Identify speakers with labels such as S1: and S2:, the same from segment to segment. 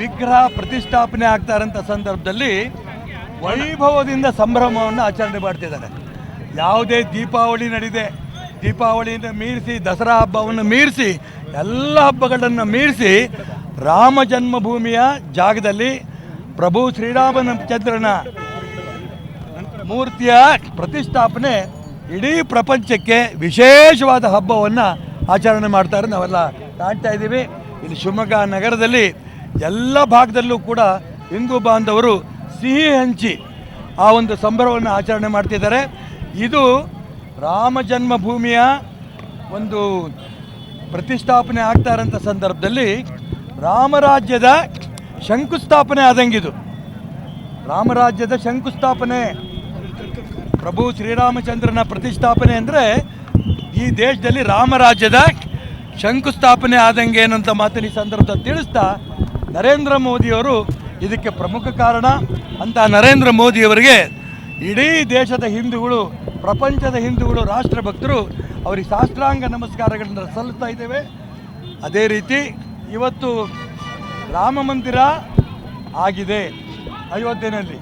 S1: ವಿಗ್ರಹ ಪ್ರತಿಷ್ಠಾಪನೆ ಆಗ್ತಾರಂಥ ಸಂದರ್ಭದಲ್ಲಿ ವೈಭವದಿಂದ ಸಂಭ್ರಮವನ್ನು ಆಚರಣೆ ಮಾಡ್ತಿದ್ದಾರೆ. ಯಾವುದೇ ದೀಪಾವಳಿ ನಡೆದಿದೆ ದೀಪಾವಳಿಯಿಂದ ಮೀರಿಸಿ, ದಸರಾ ಹಬ್ಬವನ್ನು ಮೀರಿಸಿ, ಎಲ್ಲ ಹಬ್ಬಗಳನ್ನು ಮೀರಿಸಿ ರಾಮ ಜನ್ಮಭೂಮಿಯ ಜಾಗದಲ್ಲಿ ಪ್ರಭು ಶ್ರೀರಾಮನ ಚಂದ್ರನ ಮೂರ್ತಿಯ ಪ್ರತಿಷ್ಠಾಪನೆ ಇಡೀ ಪ್ರಪಂಚಕ್ಕೆ ವಿಶೇಷವಾದ ಹಬ್ಬವನ್ನು ಆಚರಣೆ ಮಾಡ್ತಾರೆ. ನಾವೆಲ್ಲ ಕಾಣ್ತಾ ಇದ್ದೀವಿ. ಇಲ್ಲಿ ಶಿವಮೊಗ್ಗ ನಗರದಲ್ಲಿ ಎಲ್ಲ ಭಾಗದಲ್ಲೂ ಕೂಡ ಹಿಂದೂ ಬಾಂಧವರು ಸಿಹಿ ಹಂಚಿ ಆ ಒಂದು ಸಂಭ್ರಮವನ್ನು ಆಚರಣೆ ಮಾಡ್ತಿದ್ದಾರೆ. ಇದು ರಾಮ ಜನ್ಮಭೂಮಿಯ ಒಂದು ಪ್ರತಿಷ್ಠಾಪನೆ ಆಗ್ತಾ ಇರೋಂಥ ಸಂದರ್ಭದಲ್ಲಿ ರಾಮರಾಜ್ಯದ ಶಂಕುಸ್ಥಾಪನೆ ಆದಂಗಿದು ರಾಮರಾಜ್ಯದ ಶಂಕುಸ್ಥಾಪನೆ. ಪ್ರಭು ಶ್ರೀರಾಮಚಂದ್ರನ ಪ್ರತಿಷ್ಠಾಪನೆ ಅಂದರೆ ಈ ದೇಶದಲ್ಲಿ ರಾಮರಾಜ್ಯದ ಶಂಕುಸ್ಥಾಪನೆ ಆದಂಗೆ ಏನಂತ ಮಾತನ್ನು ಈ ಸಂದರ್ಭದಲ್ಲಿ ತಿಳಿಸ್ತಾ ನರೇಂದ್ರ ಮೋದಿಯವರು ಇದಕ್ಕೆ ಪ್ರಮುಖ ಕಾರಣ ಅಂತ ನರೇಂದ್ರ ಮೋದಿಯವರಿಗೆ ಇಡೀ ದೇಶದ ಹಿಂದೂಗಳು, ಪ್ರಪಂಚದ ಹಿಂದೂಗಳು, ರಾಷ್ಟ್ರಭಕ್ತರು ಅವರಿಗೆ ಶಾಸ್ತ್ರಾಂಗ ನಮಸ್ಕಾರಗಳನ್ನು ಸಲ್ಲಿಸ್ತಾ ಇದ್ದೇವೆ. ಅದೇ ರೀತಿ ಇವತ್ತು ರಾಮ ಮಂದಿರ ಆಗಿದೆ ಅಯೋಧ್ಯೆಯಲ್ಲಿ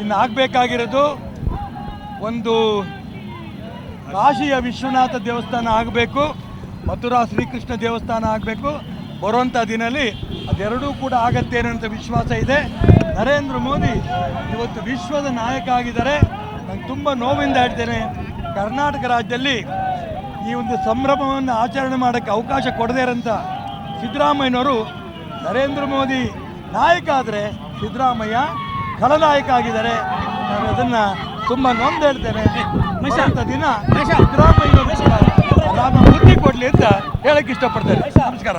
S1: ಇನ್ನು ಆಗಬೇಕಾಗಿರೋದು ಒಂದು ಕಾಶಿಯ ವಿಶ್ವನಾಥ ದೇವಸ್ಥಾನ ಆಗಬೇಕು, ಮಥುರಾ ಶ್ರೀಕೃಷ್ಣ ದೇವಸ್ಥಾನ ಆಗಬೇಕು ಬರುವಂಥ ದಿನಲ್ಲಿ ಅದೆರಡೂ ಕೂಡ ಆಗತ್ತೆ ಅನ್ನೋಂಥ ವಿಶ್ವಾಸ ಇದೆ. ನರೇಂದ್ರ ಮೋದಿ ಇವತ್ತು ವಿಶ್ವದ ನಾಯಕ ಆಗಿದ್ದಾರೆ. ನಾನು ತುಂಬ ನೋವಿಂದ ಹೇಳ್ತೇನೆ ಕರ್ನಾಟಕ ರಾಜ್ಯದಲ್ಲಿ ಈ ಒಂದು ಸಂಭ್ರಮವನ್ನು ಆಚರಣೆ ಮಾಡೋಕ್ಕೆ ಅವಕಾಶ ಕೊಡದೇ ಇರೋಂಥ ಸಿದ್ದರಾಮಯ್ಯನವರು ನರೇಂದ್ರ ಮೋದಿ ನಾಯಕ ಆದರೆ ಸಿದ್ದರಾಮಯ್ಯ ಖಲನಾಯಕ ಆಗಿದ್ದಾರೆ. ನಾನು ಅದನ್ನು ತುಂಬ ನೊಂದು ಹೇಳ್ತೇನೆ. ಮಿಶಾಂತ ದಿನ ಸಿದ್ದರಾಮಯ್ಯನವರು ಆರಾಮ ಬುದ್ಧಿ ಕೊಡಲಿ ಅಂತ ಹೇಳಕ್ಕೆ ಇಷ್ಟಪಡ್ತೇನೆ. ನಮಸ್ಕಾರ.